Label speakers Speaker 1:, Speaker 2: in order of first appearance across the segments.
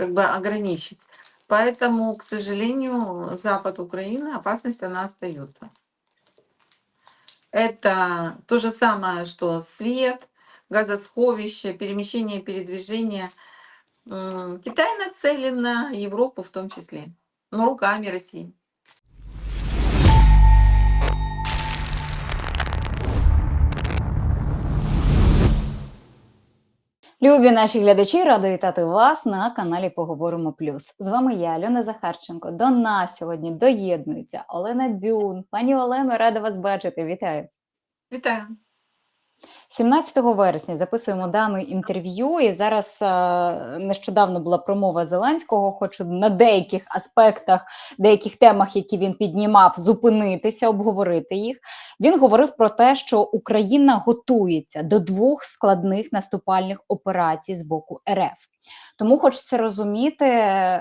Speaker 1: как бы ограничить. Поэтому, к сожалению, запад Украины, опасность она остается. Это то же самое, что свет, газосховище, перемещение, передвижение. Китай нацелен на Европу в том числе, но руками России.
Speaker 2: Любі наші глядачі, рада вітати вас на каналі Поговоримо Плюс. З вами я, Альона Захарченко. До нас сьогодні доєднується Олена Бюн. Пані Олено, рада вас бачити. Вітаю.
Speaker 1: Витаю.
Speaker 2: 17 вересня записуємо дане інтерв'ю, і зараз е, нещодавно була промова Зеленського. Хочу на деяких аспектах, деяких темах, які він піднімав, зупинитися, обговорити їх. Він говорив про те, що Україна готується до двох складних наступальних операцій з боку РФ. Тому хочеться розуміти,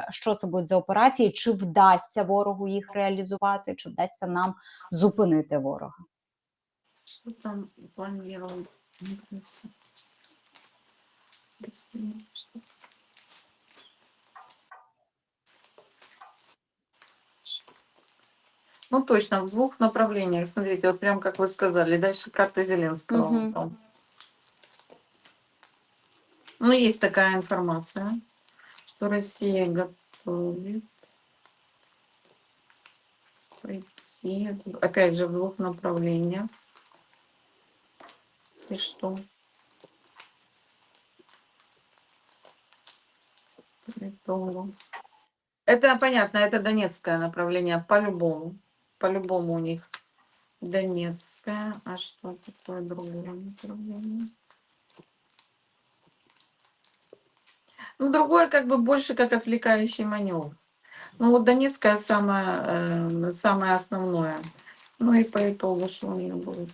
Speaker 2: що це будуть за операції, чи вдасться ворогу їх реалізувати, чи вдасться нам зупинити ворога.
Speaker 1: Что там планировал? Ну точно, в двух направлениях. Смотрите, вот прям как вы сказали, дальше карта Зеленского. Там. Ну, есть такая информация, что Россия готовит пойти, опять же, в двух направлениях. И что? Притулу. Это понятно, это донецкое направление, по-любому. По-любому у них донецкое. А что такое другое направление? Ну, другое как бы больше как отвлекающий маневр. Ну, вот Донецкое самое, э, самое основное. Ну и по итогу, что у них будет.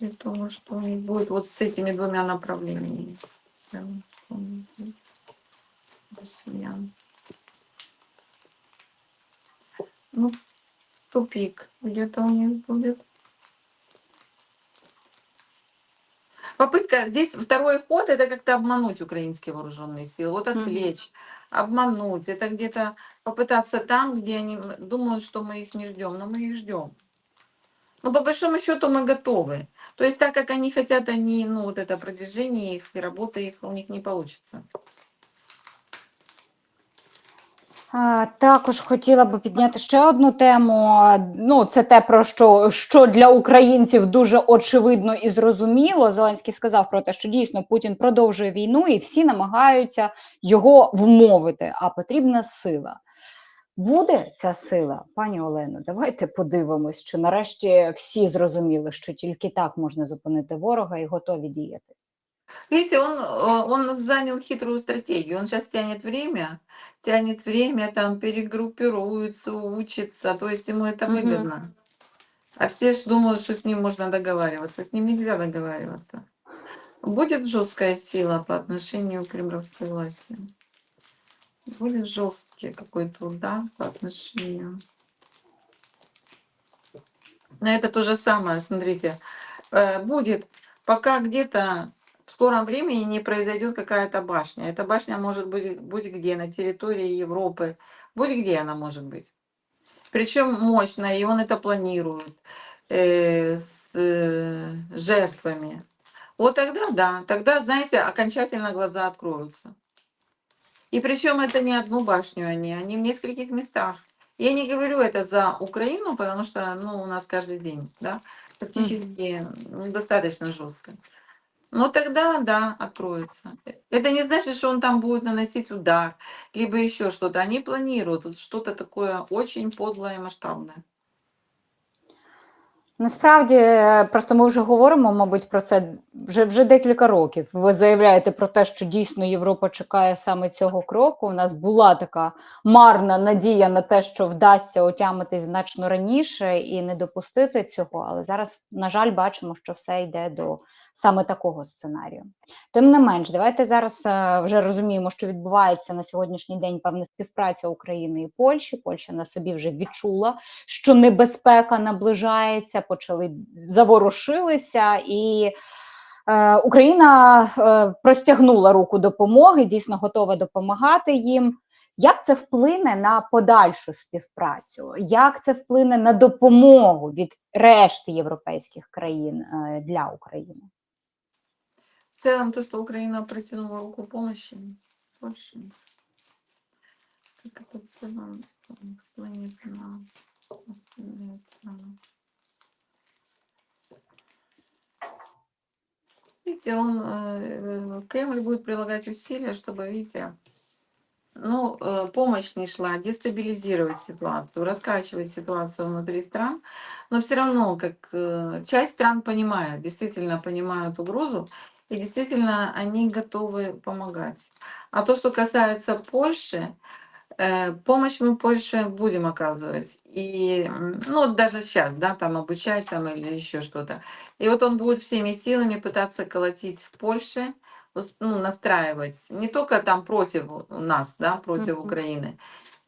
Speaker 1: При том, что у них будет вот с этими двумя направлениями. Ну, тупик где-то у них будет. Попытка, здесь второй ход, это как-то обмануть украинские вооруженные силы, вот отвлечь, обмануть, это где-то попытаться там, где они думают, что мы их не ждем, но мы их ждем. Ну, по большому счету мы готовы. То есть так как они хотят, они, ну, вот это продвижение их и работа их у них не получится.
Speaker 2: А, Також хотіла би підняти ще одну тему. А, Ну, це те, про що, що для українців дуже очевидно і зрозуміло. Зеленський сказав про те, що дійсно Путін продовжує війну, і всі намагаються його вмовити. А потрібна сила. Буде ця сила, пані Олено? Давайте подивимось, що нарешті всі зрозуміли, що тільки так можна зупинити ворога і готові діяти.
Speaker 1: Видите, он, э, он занял хитрую стратегию. Он сейчас тянет время, тянет время, там перегруппируется, учится. То есть ему это
Speaker 2: Мгм.
Speaker 1: выгодно. А все ж думают, что с ним можно договариваться. С ним нельзя договариваться. Будет жесткая сила по отношению к кремлевской власти. Будет жесткий какой-то удар по отношению. Но это то же самое, смотрите. э, Будет, пока где-то в скором времени не произойдет какая-то башня. Эта башня может быть, быть где? На территории Европы. Будь где она может быть. Причем мощная, и он это планирует э, с э, жертвами. Вот тогда да, тогда, знаете, окончательно глаза откроются. И причем это не одну башню они, они в нескольких местах. Я не говорю это за Украину, потому что ну, у нас каждый день, да, практически ну, достаточно жестко. Но тогда, да, откроется. Это не значит, что он там будет наносить удар, либо еще что-то. Они планируют что-то такое очень подлое и масштабное.
Speaker 2: Насправді, е, просто ми вже говоримо, мабуть, про це вже, вже декілька років. Ви заявляєте про те, що дійсно Європа чекає саме цього кроку. У нас була така марна надія на те, що вдасться отямитись значно раніше і не допустити цього. Але зараз, на жаль, бачимо, що все йде до саме такого сценарію. Тим не менш, давайте зараз е, вже розуміємо, що відбувається на сьогоднішній день певна співпраця України і Польщі. Польща на собі вже відчула, що небезпека наближається, почали заворушилися і Е, Україна е, простягнула руку допомоги, дійсно готова допомагати їм. Як це вплине на подальшу співпрацю? Як це вплине на допомогу від решти європейських країн е, для України?
Speaker 1: В целом, то, что Украина протянула руку помощи, больше. Как это в целом вплынет на остальные страны. Видите, он, э, Кремль будет прилагать усилия, чтобы, видите, ну, э, помощь не шла, дестабилизировать ситуацию, раскачивать ситуацию внутри стран, но все равно, как э, часть стран понимает, действительно понимают угрозу, и действительно они готовы помогать. А то, что касается Польши, помощь мы Польше будем оказывать. И, ну, даже сейчас, да, там обучать там или еще что-то. И вот он будет всеми силами пытаться колотить в Польше, ну, настраивать не только там против нас, да, против
Speaker 2: Мгм.
Speaker 1: Украины,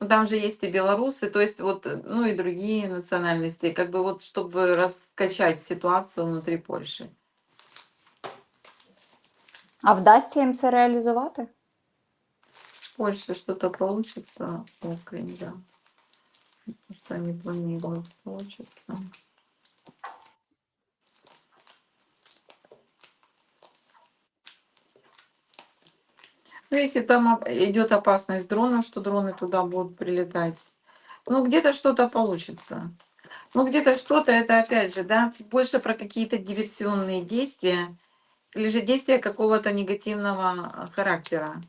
Speaker 1: но там же есть и белорусы, то есть вот, э, ну и другие национальности, как бы вот, чтобы раскачать ситуацию внутри Польши.
Speaker 2: А вдасться їм це реалізувати?
Speaker 1: В Польше что-то получится, Украине, да. То, что они планируют, получится. Видите, там оп- идет опасность дронов, что дроны туда будут прилетать. Ну, где-то что-то получится. Ну, где-то что-то, это опять же, да, больше про какие-то диверсионные действия или же действия какого-то негативного э, характера.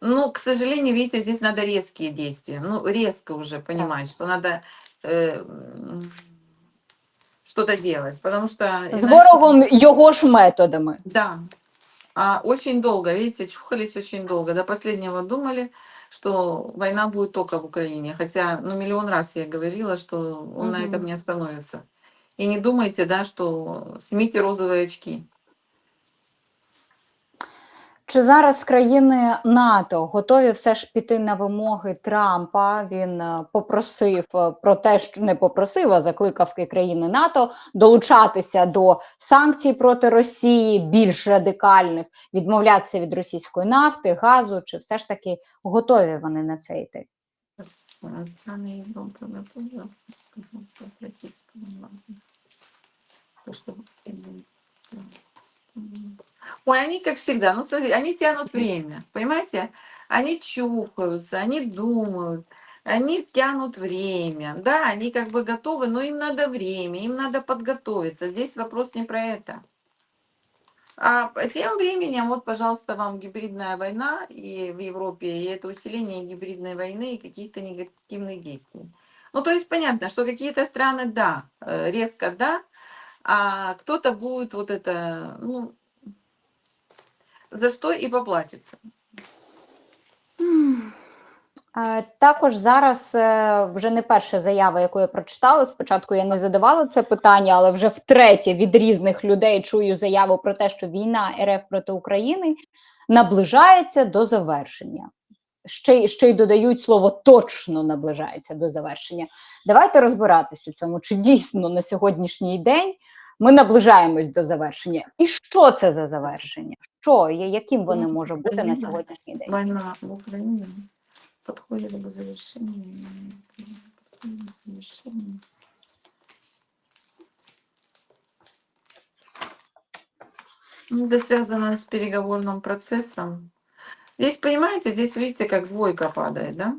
Speaker 1: Ну, к сожалению, видите, здесь надо резкие действия. Ну, резко уже понимать, что надо э, что-то делать, потому что...
Speaker 2: З
Speaker 1: иначе-
Speaker 2: ворогом його ж методами.
Speaker 1: Да. А очень долго, видите, чухались очень долго. До последнего думали, что война будет только в Украине. Хотя, ну, миллион раз я говорила, что он на этом не остановится. И не думайте, да, что снимите розовые очки.
Speaker 2: Чи зараз країни НАТО готові все ж піти на вимоги Трампа? Він е, попросив е, про те, що не попросив, а закликав країни НАТО долучатися до санкцій проти Росії, більш радикальних, відмовлятися від російської нафти, газу. Чи все ж таки готові вони на це йти?
Speaker 1: Страны Ой, они как всегда, ну смотри, они тянут время, понимаете? Они чухаются, они думают, они тянут время. Да, они как бы готовы, но им надо время, им надо подготовиться. Здесь вопрос не про это. А тем временем, вот, пожалуйста, вам гибридная война и в Европе, и это усиление гибридной войны и каких-то негативных действий. Ну, то есть понятно, что какие-то страны, да, э, резко да, а кто-то будет вот это, ну, за что и поплатится.
Speaker 2: Е, Також зараз е, вже не перша заява, яку я прочитала. Спочатку я не задавала це питання, але вже втретє від різних людей чую заяву про те, що війна РФ проти України наближається до завершення. Ще, ще й додають слово точно наближається до завершення. Давайте розбиратись у цьому, чи дійсно на сьогоднішній день ми наближаємось до завершення. І що це за завершення? Що є, яким вони
Speaker 1: Ну,
Speaker 2: може бути на
Speaker 1: Україна.
Speaker 2: сьогоднішній день?
Speaker 1: Война в Украине подходит к завершению. подходит к завершению. Ну, Это связано с переговорным процессом. Здесь, понимаете, здесь видите, как двойка падает, да?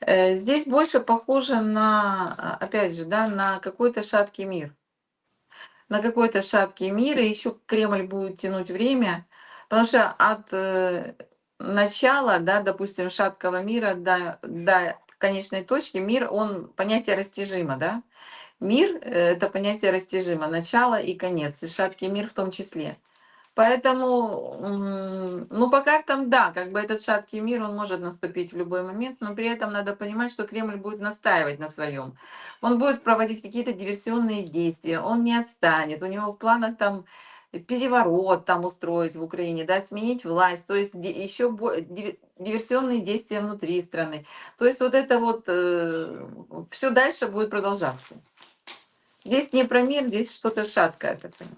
Speaker 1: Э, Здесь больше похоже на, а, опять же, да, на какой-то шаткий мир. На какой-то шаткий мир, и еще Кремль будет тянуть время, потому что от э, начала, да, допустим, шаткого мира до, до конечной точки, мир, он понятие растяжимо, да? Мир э, – это понятие растяжимо, начало и конец, и шаткий мир в том числе. Поэтому, ну, по картам, да, как бы этот шаткий мир, он может наступить в любой момент, но при этом надо понимать, что Кремль будет настаивать на своем. Он будет проводить какие-то диверсионные действия, он не отстанет, у него в планах там переворот там устроить в Украине, да, сменить власть, то есть еще диверсионные действия внутри страны. То есть вот это вот все дальше будет продолжаться. Здесь не про мир, здесь что-то шаткое такое.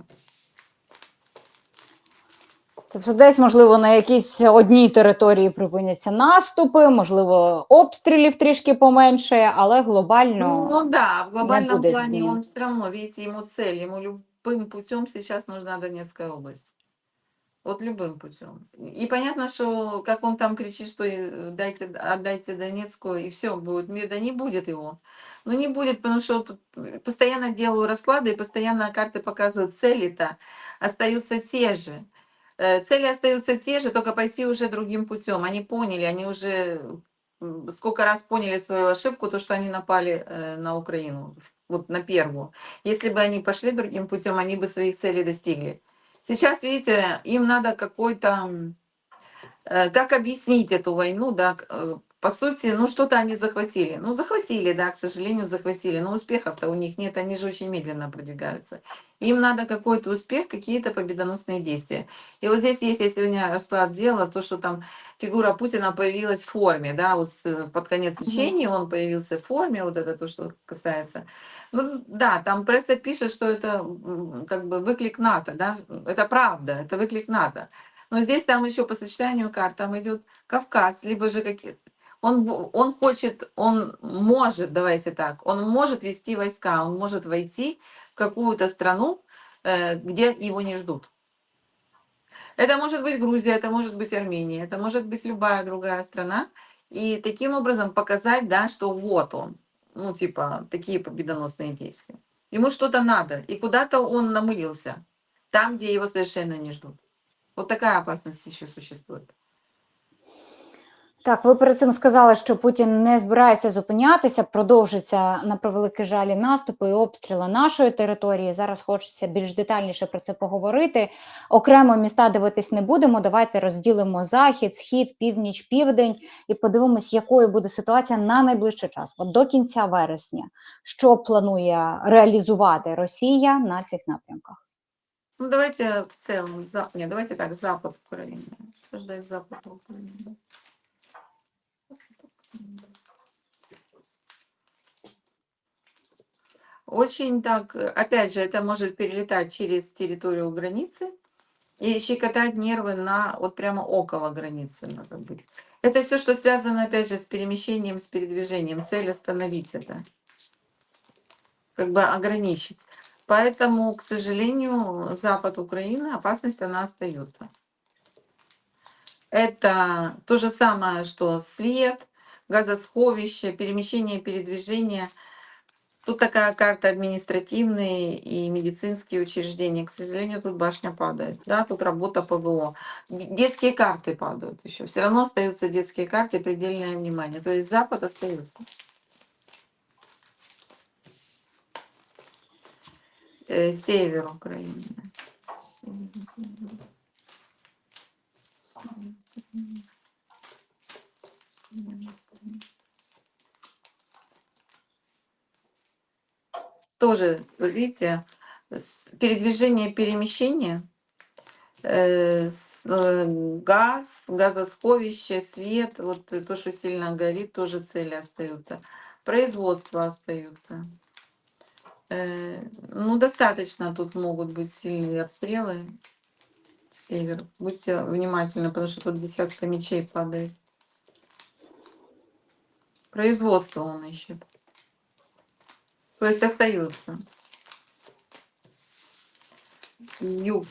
Speaker 2: Тобто, десь, можливо, на якійсь одній території припиняться наступи, можливо, обстрілів трішки поменше, але глобально
Speaker 1: Ну да, в глобальном
Speaker 2: будет
Speaker 1: плане
Speaker 2: измен.
Speaker 1: он все равно, видите, ему цель, ему любым путем сейчас нужна Донецкая область. Вот любым путем. И понятно, что как он там кричит, что э, дайте, отдайте Донецкую, и все, будет мир, да не будет его. Ну не будет, потому что тут постоянно делаю расклады, и постоянно карты показывают цели-то остаются те же. Э, Цели остаются те же, только пойти уже другим путем. Они поняли, они уже сколько раз поняли свою ошибку, то, что они напали э, на Украину, вот на первую. Если бы они пошли другим путем, они бы своих целей достигли. Сейчас, видите, им надо какой-то... э, Как объяснить эту войну, да, по сути, ну что-то они захватили. Ну, захватили, да, к сожалению, захватили. Но успехов-то у них нет, они же очень медленно продвигаются. Им надо какой-то успех, какие-то победоносные действия. И вот здесь есть, я сегодня расклад делала, то, что там фигура Путина появилась в форме, да, вот э, под конец учения он появился в форме, вот это то, что касается. Ну да, там пресса пишет, что это как бы выклик НАТО, да, это правда, это выклик НАТО. Но здесь там еще по сочетанию карт, там идет Кавказ, либо же какие он, он хочет, он может, давайте так, он может вести войска, он может войти в какую-то страну, э, где его не ждут. Это может быть Грузия, это может быть Армения, это может быть любая другая страна. И таким образом показать, да, что вот он, ну, типа, такие победоносные действия. Ему что-то надо, и куда-то он намылился, там, где его совершенно не ждут. Вот такая опасность еще существует.
Speaker 2: Так, ви перед цим сказали, що Путін не збирається зупинятися, продовжиться на превеликий жаль і наступи і обстріли нашої території. Зараз хочеться більш детальніше про це поговорити. Окремо міста дивитись не будемо. Давайте розділимо захід, схід, північ, південь і подивимось, якою буде ситуація на найближчий час. От до кінця вересня, що планує реалізувати Росія на цих напрямках.
Speaker 1: Ну, давайте в целом, за... Нет, давайте так, запад Украины. Что ждать запад Украины? Очень так, э, опять же, это может перелетать через территорию границы и щекотать нервы на вот прямо около границы надо быть. Это все, что связано, опять же, с перемещением, с передвижением. Цель остановить это. Как бы ограничить. Поэтому, к сожалению, запад Украины, опасность она остается. Это то же самое, что свет, газосховище, перемещение, передвижение. Тут такая карта административные и медицинские учреждения. К сожалению, тут башня падает. Да, тут работа ПВО. Детские карты падают еще. Все равно остаются детские карты, предельное внимание. То есть Запад остается. Э, Север Украины. Север Украины. Север Украины. Север Украины. Тоже, видите, передвижение, перемещение, э, э, газ, газосховище, свет, вот то, что сильно горит, тоже цели остаются. Производство остаются. Э, Ну, достаточно тут могут быть сильные обстрелы. Север. Будьте внимательны, потому что тут десятка мечей падает. Производство он ищет. То есть остаются. Юг.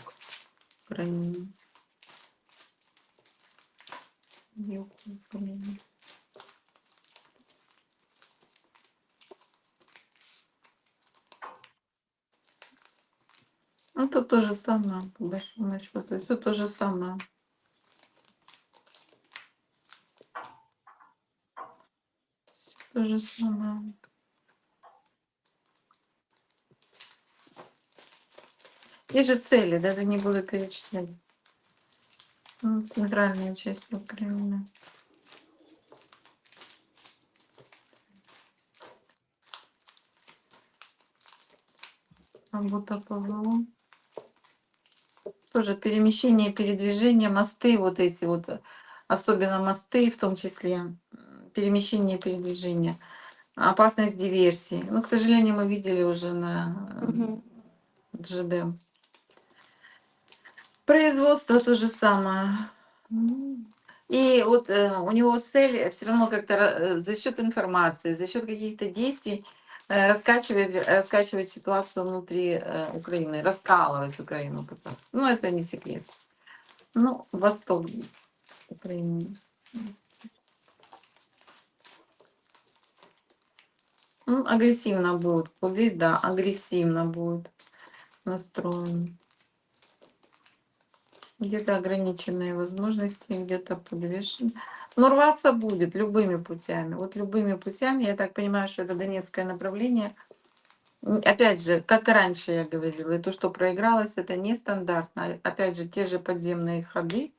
Speaker 1: Юг Украины. Ну, то же самое, по большому счету. Все то же самое. Всё То же самое. Есть же цели, даже не буду перечислять. Ну, Центральная часть Украины. Работа ПВО. Тоже перемещение, передвижение, мосты вот эти вот, особенно мосты в том числе, перемещение, передвижение. Опасность диверсии. Ну, к сожалению, мы видели уже на э, ЖД. Производство то же самое. И вот э, у него цель все равно как-то э, за счет информации, за счет каких-то действий э, раскачивать, раскачивать ситуацию внутри э, Украины, раскалывать Украину пытаться. Ну, это не секрет. Ну, восток Украины. Ну, агрессивно будет. Вот здесь, да, агрессивно будет настроен. Где-то ограниченные возможности, где-то подвешен. Но рваться будет любыми путями. Вот любыми путями. Я так понимаю, что это донецкое направление. Опять же, как и раньше я говорила, и то, что проигралось, это нестандартно. Опять же, те же подземные ходы,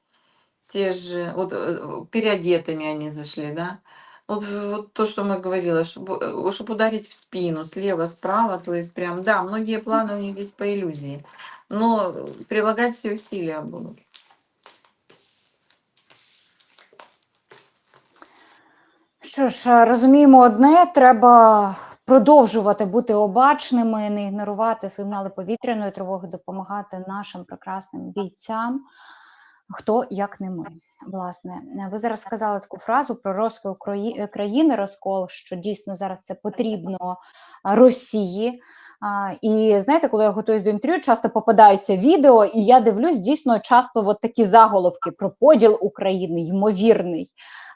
Speaker 1: те же, вот э, переодетыми они зашли, да. Вот, в- вот то, что мы говорила, чтобы, чтобы ударить в спину, слева, справа, то есть прям, да, многие планы у них здесь по иллюзии, но прилагать все усилия будут.
Speaker 2: Що ж, розуміємо одне, треба продовжувати бути обачними, не ігнорувати сигнали повітряної тривоги, допомагати нашим прекрасним бійцям. Хто як не ми, власне, Е, ви зараз сказали таку фразу про розкол е, країни, розкол, що дійсно зараз це потрібно Росії. І знаєте, коли я готуюсь до інтерв'ю, часто попадаються відео, і я дивлюсь дійсно часто от такі заголовки про поділ України, ймовірний.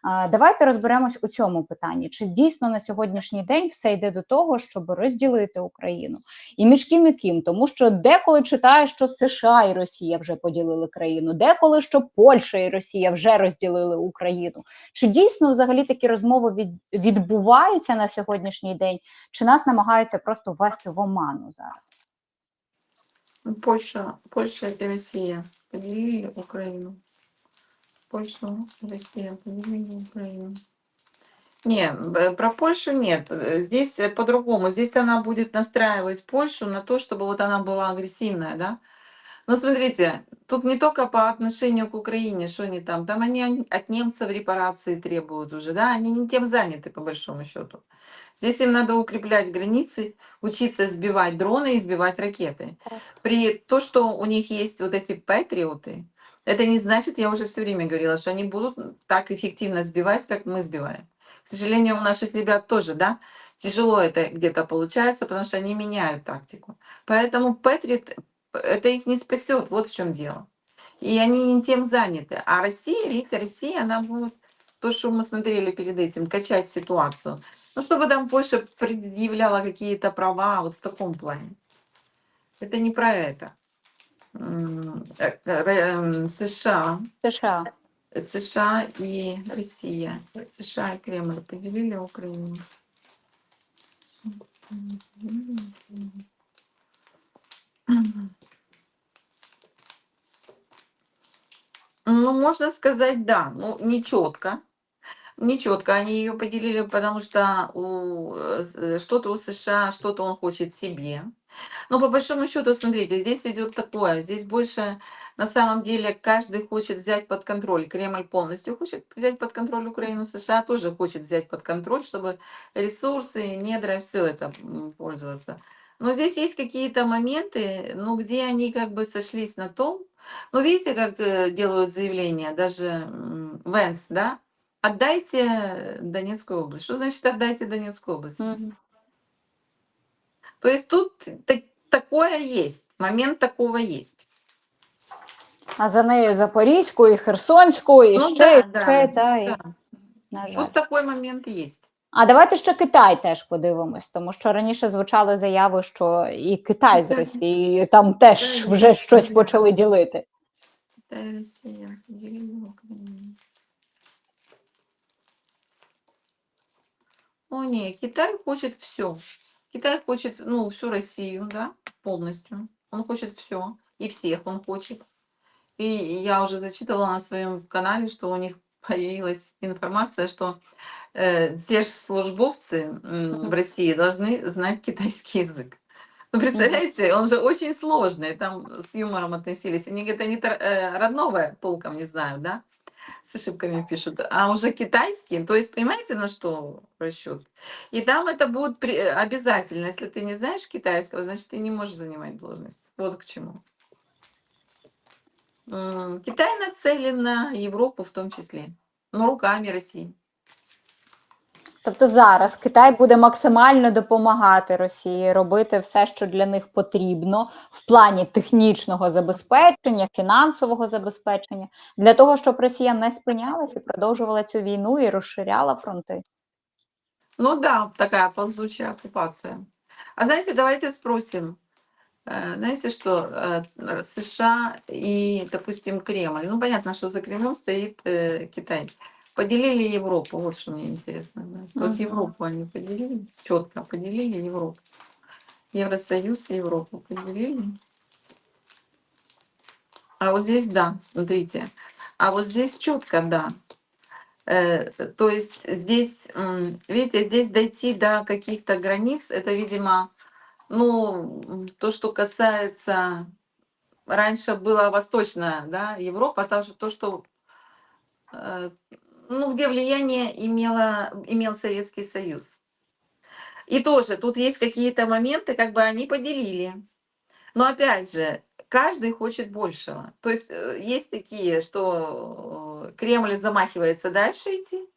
Speaker 2: Давайте розберемось у цьому питанні. Чи дійсно на сьогоднішній день все йде до того, щоб розділити Україну? І між ким і ким? Тому що деколи читаю, що США і Росія вже поділили країну, деколи що Польща і Росія вже розділили Україну. Чи дійсно взагалі такі розмови від, відбуваються на сьогоднішній день? Чи нас намагаються просто ввести в оману зараз?
Speaker 1: Ну, Польша, Польша и Россия поделили Украину. Польшу, Россия поделили Украину. Не, про Польшу нет. Здесь э, по-другому. Здесь она будет настраивать Польшу на то, чтобы вот она была агрессивная, да? Но смотрите, тут не только по отношению к Украине, что они там, там они он- от немцев репарации требуют уже, да, они не тем заняты по большому счету. Здесь им надо укреплять границы, учиться сбивать дроны и сбивать ракеты. При то, что у них есть вот эти патриоты, это не значит, я уже все время говорила, что они будут так эффективно сбивать, как мы сбиваем. К сожалению, у наших ребят тоже, да, тяжело это где-то получается, потому что они меняют тактику. Поэтому Патриот, это их не спасет, вот в чем дело. И они не тем заняты. А Россия, видите, Россия, она будет, то, что мы смотрели перед этим, качать ситуацию. Ну, чтобы там Польша предъявляла какие-то права, вот в таком плане. Это не про это. Э, э, США,
Speaker 2: США.
Speaker 1: США и Россия. США и Кремль поделили Украину. Ну, можно сказать, да, ну, не четко. Не четко они ее поделили, потому что у, э, э, что-то у США, что-то он хочет себе. Но по большому счету, смотрите, здесь идет такое, здесь больше на самом деле каждый хочет взять под контроль. Кремль полностью хочет взять под контроль Украину, США тоже хочет взять под контроль, чтобы ресурсы, недра, все это пользоваться. Но здесь есть какие-то моменты, ну, где они как бы сошлись на том, ну, видите, как э, делают заявления, даже Венс, да, отдайте Донецкую область. Что значит отдайте Донецкую область?
Speaker 2: Мгм.
Speaker 1: То есть тут та- такое есть, момент такого есть.
Speaker 2: А за нею Запорізьку, і Херсонську, і
Speaker 1: Ну
Speaker 2: ще,
Speaker 1: да,
Speaker 2: і
Speaker 1: да,
Speaker 2: ще, та, і,
Speaker 1: да.
Speaker 2: на жаль.
Speaker 1: Вот такой момент есть.
Speaker 2: А давайте ще Китай теж подивимось, тому що раніше звучали заяви, що і Китай з Росією там теж вже щось почали ділити.
Speaker 1: Китай и Россия О, не, Китай хочет все. Китай хочет, ну, всю Россию, да, полностью. Он хочет все. И всех он хочет. И я уже зачитывала на своем канале, что у них появилась информация, что э, те же службовцы м, в. России должны знать китайский язык. Ну, представляете, он же очень сложный, там с юмором относились. Они говорят, они э, родного толком не знают, да, с ошибками пишут, а уже китайский, то есть понимаете, на что расчет? И там это будет при- э, обязательно. Если ты не знаешь китайского, значит, ты не можешь занимать должность. Вот к чему. Китай нацелен на Европу в том числе, но руками России.
Speaker 2: Тобто зараз Китай буде максимально допомагати Росії робити все, що для них потрібно в плані технічного забезпечення, фінансового забезпечення, для того, щоб Росія не спинялася і продовжувала цю війну і розширяла фронти.
Speaker 1: Ну да, такая ползучая оккупация. А знаете, давайте спросим, э, знаете что, э, США и, допустим, Кремль, ну понятно, что за Кремлем стоит э, Китай, Поделили Европу, вот что мне интересно. знать. Вот
Speaker 2: Мгм.
Speaker 1: Европу они поделили, четко поделили Европу. Евросоюз и Европу поделили. А вот здесь да, смотрите. А вот здесь четко да. Э, То есть здесь, видите, здесь дойти до каких-то границ, это, видимо, ну, то, что касается, раньше была восточная, да, Европа, там же то, что, э, ну, где влияние имела, имел Советский Союз. И тоже тут есть какие-то моменты, как бы они поделили. Но опять же, каждый хочет большего. То есть э, есть такие, что э, Кремль замахивается дальше идти,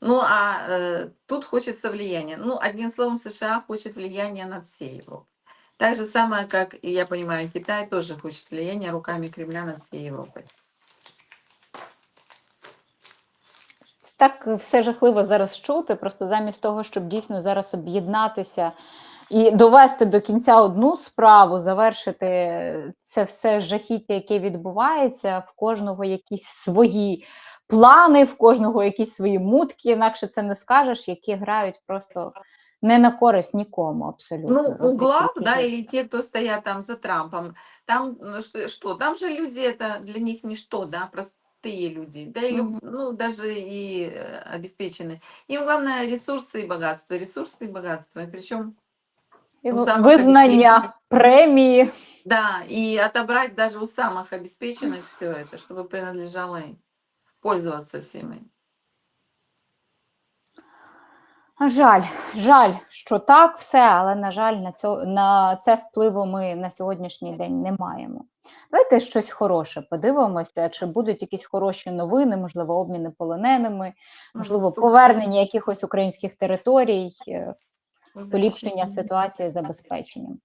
Speaker 1: ну а э, тут хочется влияния. Ну, одним словом, США хочет влияния над всей Европой. Так же самое, как, я понимаю, Китай тоже хочет влияния руками Кремля над всей Европой.
Speaker 2: Так все жахливо зараз чути, просто замість того, щоб дійсно зараз об'єднатися і довести до кінця одну справу, завершити це все жахіття, яке відбувається, в кожного якісь свої плани, в кожного якісь свої мутки, інакше це не скажеш, які грають просто не на користь нікому абсолютно.
Speaker 1: Ну, у
Speaker 2: роблять
Speaker 1: глав, да,
Speaker 2: гірше.
Speaker 1: или те, кто стоят там за Трампом, там ну, что, что? Там же люди это для них ничто, да, простые люди, да и люб-
Speaker 2: Мгм.
Speaker 1: ну даже и э, обеспеченные. Им главное ресурсы и богатство, ресурсы и богатство. Причем,
Speaker 2: І
Speaker 1: у
Speaker 2: в-
Speaker 1: самих
Speaker 2: визнання,
Speaker 1: обеспечених.
Speaker 2: премії.
Speaker 1: да, и отобрать даже у самых обеспеченных все это, чтобы принадлежало им, пользоваться всем им.
Speaker 2: Жаль, жаль, що так все, але на жаль, на цьо, на це впливу ми на сьогоднішній день не маємо. Давайте щось хороше подивимося, чи будуть якісь хороші новини, можливо, обміни полоненими, можливо, повернення якихось українських територій, е, поліпшення ситуації забезпеченням.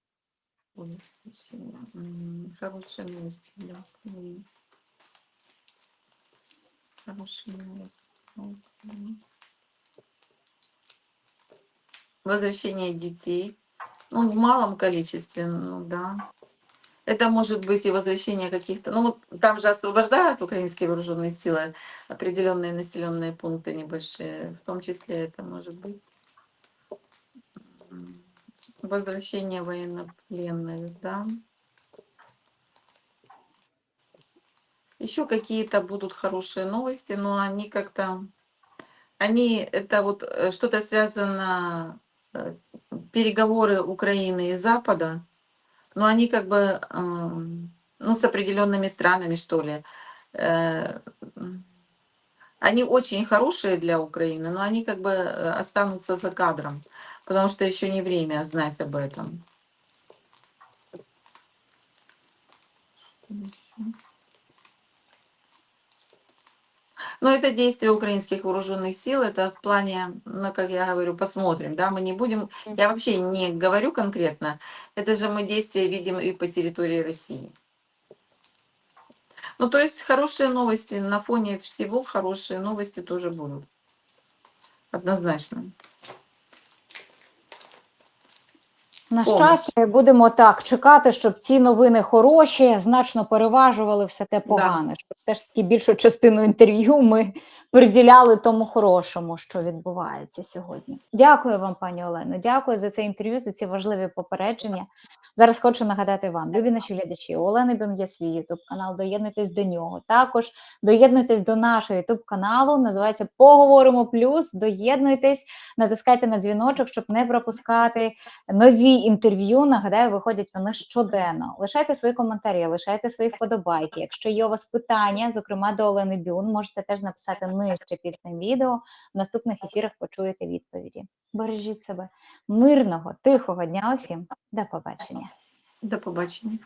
Speaker 1: Возвращение. М, Хорошие новости, Возвращение детей. Ну, в малом количестве, ну да. Это может быть и возвращение каких-то... Ну, вот там же освобождают украинские вооруженные силы определенные населенные пункты небольшие. В том числе это может быть возвращение военнопленных, да. Еще какие-то будут хорошие новости, но они как-то... Они, это вот э, что-то связано, переговоры Украины и Запада, но они как бы, ам, ну, с определенными странами, что ли. Э, Они очень хорошие для Украины, но они как бы э, останутся за кадром, потому что еще не время знать об этом. Что еще? Но это действие украинских вооруженных сил, это в плане, ну, как я говорю, посмотрим, да, мы не будем, я вообще не говорю конкретно, это же мы действия видим и по территории России. Ну, то есть хорошие новости, на фоне всего хорошие новости тоже будут. Однозначно.
Speaker 2: На щастя, будемо так чекати, щоб ці новини хороші значно переважували все те погане. Щоб теж таки більшу частину інтерв'ю ми приділяли тому хорошому, що відбувається сьогодні. Дякую вам, пані Олено. Дякую за це інтерв'ю, за ці важливі попередження. Зараз хочу нагадати вам, любі наші глядачі, Олени Бен є свій ютуб канал. Доєднуйтесь до нього. Також доєднуйтесь до нашого ютуб каналу. Називається Поговоримо Плюс. Доєднуйтесь, натискайте на дзвіночок, щоб не пропускати нові інтерв'ю. Нагадаю, виходять вони щоденно. Лишайте свої коментарі, лишайте свої вподобайки. Якщо є у вас питання, зокрема до Олени Бюн, можете теж написати нижче під цим відео. В наступних ефірах почуєте відповіді. Бережіть себе мирного, тихого дня усім. До побачення.
Speaker 1: До побачення.